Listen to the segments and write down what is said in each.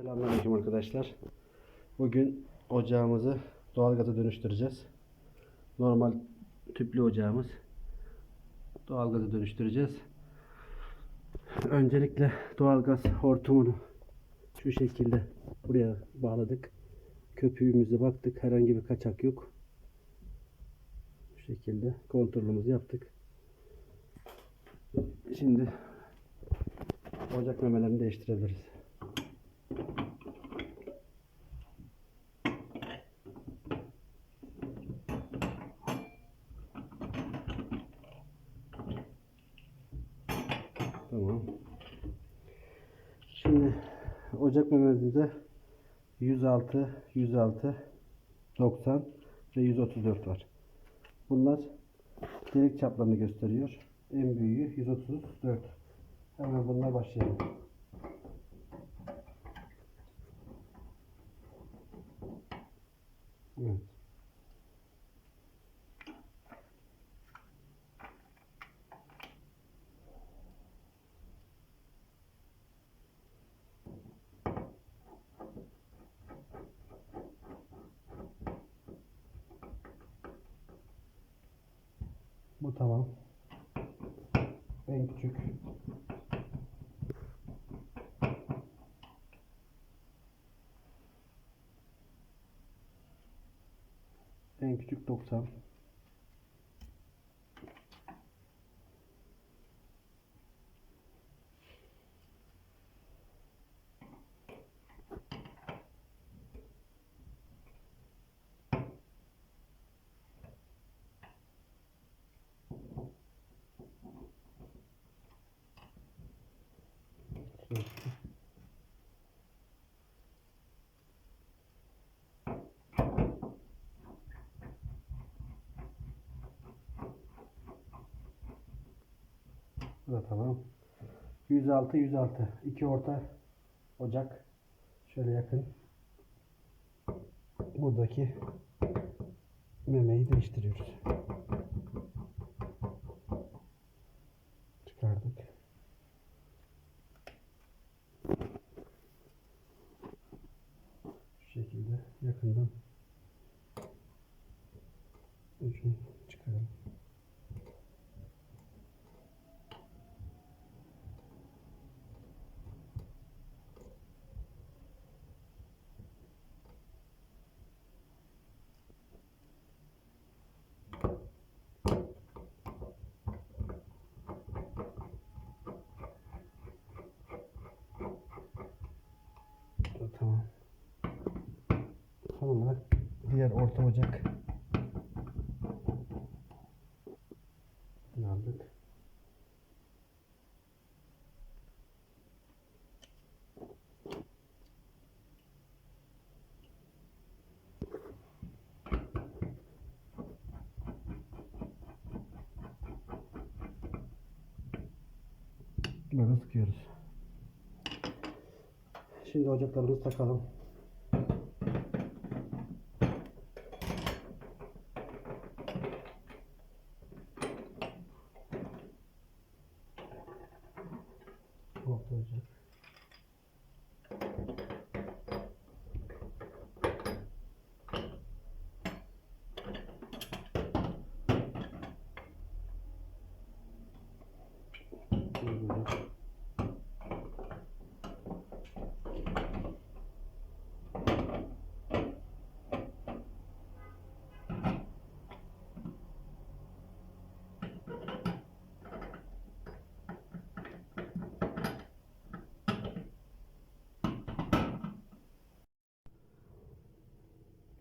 Selamünaleyküm arkadaşlar. Bugün ocağımızı doğalgaza dönüştüreceğiz. Normal tüplü ocağımız. Doğalgaza dönüştüreceğiz. Öncelikle doğalgaz hortumunu şu şekilde buraya bağladık. Köpüğümüze baktık. Herhangi bir kaçak yok. Bu şekilde kontrolümüzü yaptık. Şimdi ocak memelerini değiştirebiliriz. Tamam. Şimdi ocak mememizde 106, 106, 90 ve 134 var. Bunlar delik çaplarını gösteriyor. En büyüğü 134. Hemen bununla başlayalım. Evet. Bu tamam. En küçük. En küçük 90. Bu da tamam. 106 106. İki orta ocak. Şöyle yakın. Buradaki memeyi değiştiriyoruz. Çıkardık. Diğer orta ocak. Bunu aldık. Böyle sıkıyoruz. Şimdi ocaklarımızı takalım. Orta ocak. Böyle.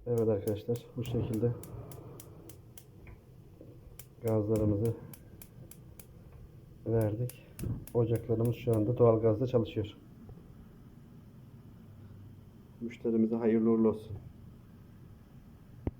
Evet arkadaşlar bu şekilde gazlarımızı verdik. Ocaklarımız şu anda doğal gazda çalışıyor. Müşterimize hayırlı uğurlu olsun.